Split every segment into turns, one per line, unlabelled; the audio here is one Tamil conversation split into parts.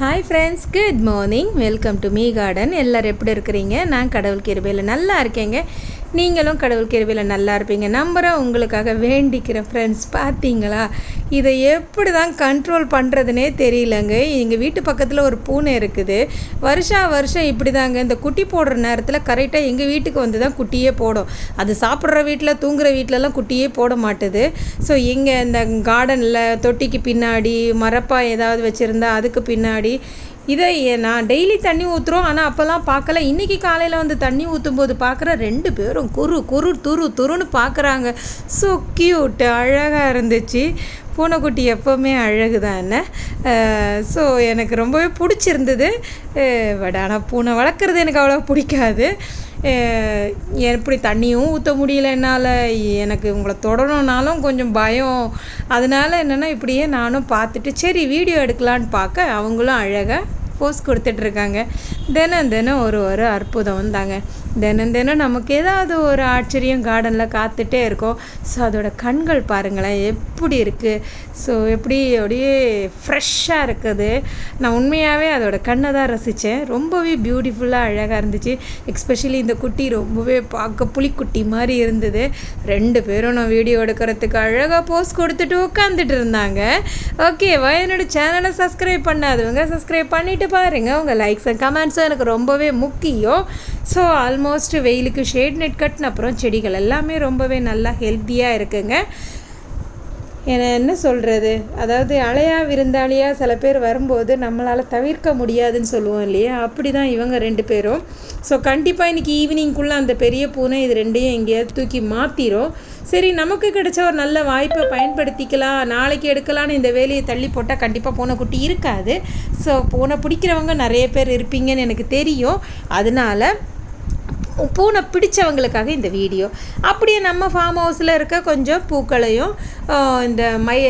Hi friends good morning welcome to my garden எல்லோரும் எப்படி இருக்கிறீங்க? நான் கடவுள் கிருபையில் நல்லா இருக்கேங்க. நீங்களும் கடவுள் கிருபையில் நல்லா இருப்பீங்க. நம்புகிறேன் உங்களுக்காக வேண்டிக்கிறேன் ஃப்ரெண்ட்ஸ் பார்த்தீங்களா இதை எப்படி தான் கண்ட்ரோல் பண்ணுறதுனே தெரியலங்க. எங்கள் வீட்டு பக்கத்தில் ஒரு பூனை இருக்குது. வருஷா வருஷம் இப்படி தாங்க இந்த குட்டி போடுற நேரத்தில் கரெக்டாக எங்கள் வீட்டுக்கு வந்து தான் குட்டியே போடும். அது சாப்பிட்ற வீட்டில் தூங்குற வீட்டிலலாம் குட்டியே போட மாட்டுது. ஸோ இங்கே இந்த கார்டனில் தொட்டிக்கு பின்னாடி மரப்பா ஏதாவது வச்சுருந்தா அதுக்கு பின்னாடி இதை நான் டெய்லி தண்ணி ஊற்றுறோம் ஆனால் அப்போல்லாம் பார்க்கல. இன்றைக்கி காலையில் வந்து தண்ணி ஊற்றும் போது பார்க்குற ரெண்டு பேரும் குரு குரு துரு துருன்னு பார்க்குறாங்க. ஸோ க்யூட் அழகாக இருந்துச்சு. பூனைக்குட்டி எப்போவுமே அழகு தான்? என்ன ஸோ எனக்கு ரொம்பவே பிடிச்சிருந்தது. பட் ஆனால் பூனை வளர்க்குறது எனக்கு அவ்வளோ பிடிக்காது. எப்படி தண்ணியும் ஊற்ற முடியல என்னால்? எனக்கு உங்களை தொடணுன்னாலும் கொஞ்சம் பயம். அதனால் என்னென்னா இப்படியே நானும் பார்த்துட்டு சரி வீடியோ எடுக்கலான்னு பார்க்க அவங்களும் அழகாக போஸ் கொடுத்துட்ருக்காங்க. தினம் தினம் ஒரு ஒரு அற்புதம் வந்தாங்க தினம் தினம் நமக்கு ஏதாவது ஒரு ஆச்சரியம் கார்டனில் காத்துட்டே இருக்கோம். ஸோ அதோட கண்கள் பாருங்களேன் எப்படி இருக்குது ஸோ எப்படி அப்படியே ஃப்ரெஷ்ஷாக இருக்குது. நான் உண்மையாகவே அதோட கண்ணை தான் ரசித்தேன் ரொம்பவே பியூட்டிஃபுல்லாக அழகாக இருந்துச்சு. எக்ஸ்பெஷலி இந்த குட்டி ரொம்பவே பார்க்க புலிக்குட்டி மாதிரி இருந்தது. ரெண்டு பேரும் நான் வீடியோ எடுக்கிறதுக்கு அழகாக போஸ்ட் கொடுத்துட்டு உட்காந்துட்டு இருந்தாங்க. ஓகேவா என்னோடய சேனலை சப்ஸ்கிரைப் பண்ணாதவங்க சப்ஸ்கிரைப் பண்ணிவிட்டு பாருங்கள் உங்கள் லைக்ஸ் அண்ட் கமெண்ட்ஸும் எனக்கு ரொம்பவே முக்கியம். ஸோ ஆல்மோஸ்ட் வெயிலுக்கு ஷேட் நெட் கட்டின அப்புறம் செடிகள் எல்லாமே ரொம்பவே நல்லா ஹெல்த்தியாக இருக்குங்க. என்ன சொல்கிறது அதாவது அலையா விருந்தாளியாக சில பேர் வரும்போது நம்மளால் தவிர்க்க முடியாதுன்னு சொல்லுவோம் இல்லையா? அப்படி தான் இவங்க ரெண்டு பேரும். ஸோ கண்டிப்பாக இன்றைக்கி ஈவினிங்குள்ளே அந்த பெரிய பூனை இது ரெண்டையும் எங்கேயாவது தூக்கி மாற்றிடும் சரி நமக்கு கிடைச்ச ஒரு நல்ல வாய்ப்பை பயன்படுத்திக்கலாம். நாளைக்கு எடுக்கலான்னு இந்த வேலையை தள்ளி போட்டால் கண்டிப்பாக பூனைக்குட்டி இருக்காது. ஸோ பூனை பிடிக்கிறவங்க நிறைய பேர் இருப்பீங்கன்னு எனக்கு தெரியும். அதனால் பூனை பிடிச்சவங்களுக்காக இந்த வீடியோ. அப்படியே நம்ம ஃபார்ம் ஹவுஸில் இருக்க கொஞ்சம் பூக்களையும் இந்த மய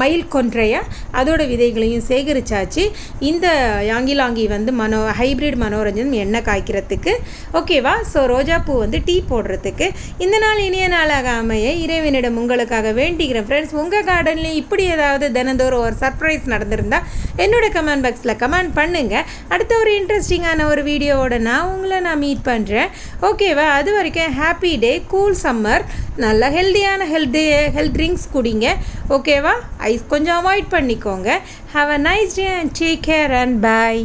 மயில் கொன்றையாக அதோட விதைகளையும் சேகரித்தாச்சு இந்த யாங்கிலாங்கி வந்து மனோ ஹைப்ரிட் மனோரஞ்சன் எண்ணெய் காய்க்கிறதுக்கு. ஓகேவா ஸோ ரோஜா பூ வந்து டீ போடுறதுக்கு. இந்த நாள் இனிய நாளாக அமைய இறைவனிடம் உங்களுக்காக வேண்டிக்கிறேன் ஃப்ரெண்ட்ஸ் உங்கள் கார்டன்லேயும் இப்படி ஏதாவது தினந்தோறும் ஒரு சர்ப்ரைஸ் நடந்திருந்தால் என்னோடய கமெண்ட் பாக்ஸில் கமெண்ட் பண்ணுங்கள் அடுத்த ஒரு இன்ட்ரெஸ்டிங்கான ஒரு வீடியோவோட நான் உங்களை நான் மீட் பண்ணுறேன் ஓகேவா அது வரைக்கும் ஹாப்பி டே கூல் சம்மர் நல்ல ஹெல்த்தியான ஹெல்த் ஹெல்த் ட்ரிங்க்ஸ் குடிங்க. ஓகேவா ஐஸ் கொஞ்சம் அவாய்ட் பண்ணிக்கோங்க. Have a nice day and take care and bye